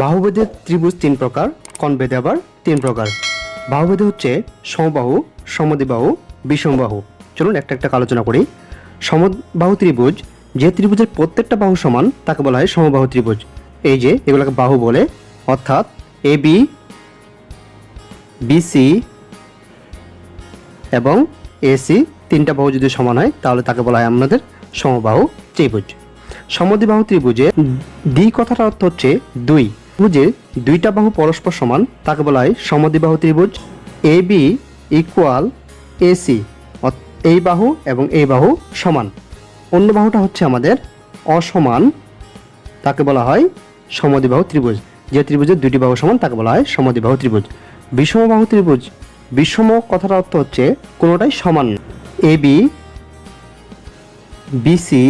বাহুবেদের ত্রিভুজ তিন প্রকার কণবেদে আবার তিন প্রকার। বাহুবেদে হচ্ছে সমবাহু সমদ্বিবাহু বিষমবাহু। চলুন একটা একটা আলোচনা করি। সমবাহু ত্রিভুজ যে ত্রিভুজের প্রত্যেকটা বাহু সমান তাকে বলা হয় সমবাহু ত্রিভুজ। এই যে এগুলোকে বাহু বলে অর্থাৎ এ বি বিসি এবং এসি তিনটা বাহু যদি সমান হয় তাহলে তাকে বলা হয় আমাদের সমবাহু ত্রিভুজ। সমদ্বিবাহু ত্রিভুজে দ্বি কথার অর্থ হচ্ছে দুই। ত্রিভুজে দুইটা বাহু পরস্পর সমান, তাকে বলা হয় সমদ্বিবাহু ত্রিভুজ। এ, বি ইকুয়াল এসি এই বাহু এবং এই বাহু সমান। অন্য বাহুটা হচ্ছে আমাদের অসমান, তাকে বলা হয় সমদ্বিবাহু ত্রিভুজ। যে ত্রিভুজের দুটি বাহু সমান, তাকে বলা হয় সমদ্বিবাহু ত্রিভুজ। বিষমবাহু ত্রিভুজ। বিষম কথার অর্থ হচ্ছে কোনোটাই সমান এ, বি বিসি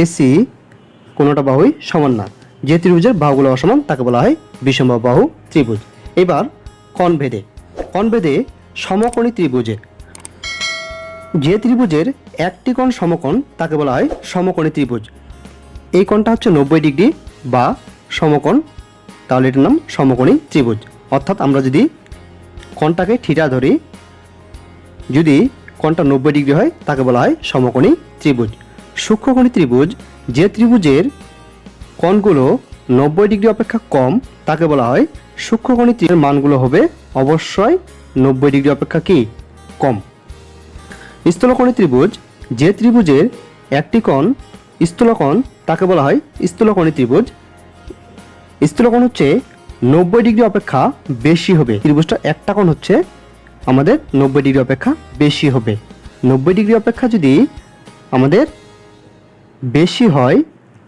এসি কোনোটা বাহুই সমান না। যে ত্রিভুজের বাহুগুলো অসমান, তাকে বলা হয় বিষমবাহু বাহু ত্রিভুজ। এবার কণভেদে। কণভেদে সমকোণী ত্রিভুজে যে ত্রিভুজের একটি কোণ সমকোণ, তাকে বলা হয় সমকোণী ত্রিভুজ। এই কোণটা হচ্ছে নব্বই ডিগ্রি বা সমকোণ। তাহলে এটার নাম সমকোণী ত্রিভুজ। অর্থাৎ আমরা যদি কোণটাকে ঠিটা ধরি, যদি কোণটা নব্বই ডিগ্রি হয়, তাকে বলা হয় সমকোণী ত্রিভুজ। সূক্ষ্মকোণী ত্রিভুজ যে ত্রিভুজের কোণগুলো নব্বই ডিগ্রি অপেক্ষা কম, তাকে বলা হয় সূক্ষ্মকোণী ত্রিভুজের মানগুলো হবে অবশ্যই নব্বই ডিগ্রি অপেক্ষা কি? কম। স্থূলকোণী ত্রিভুজ, যে ত্রিভুজের একটি কোণ স্থূলকোণ, তাকে বলা হয় স্থূলকোণী ত্রিভুজ। স্থূলকোণ হচ্ছে নব্বই ডিগ্রি অপেক্ষা বেশি হবে। ত্রিভুজটা একটা কোণ হচ্ছে, আমাদের নব্বই ডিগ্রি অপেক্ষা বেশি হবে। নব্বই ডিগ্রি অপেক্ষা যদি আমাদের বেশি হয়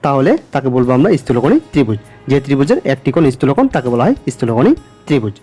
তাহলে তাকে বলব আমরা স্থূলকণী ত্রিভুজ। যে ত্রিভুজের একটি কোণ স্থূলকোণ, তাকে বলা হয় স্থূলকণী ত্রিভুজ।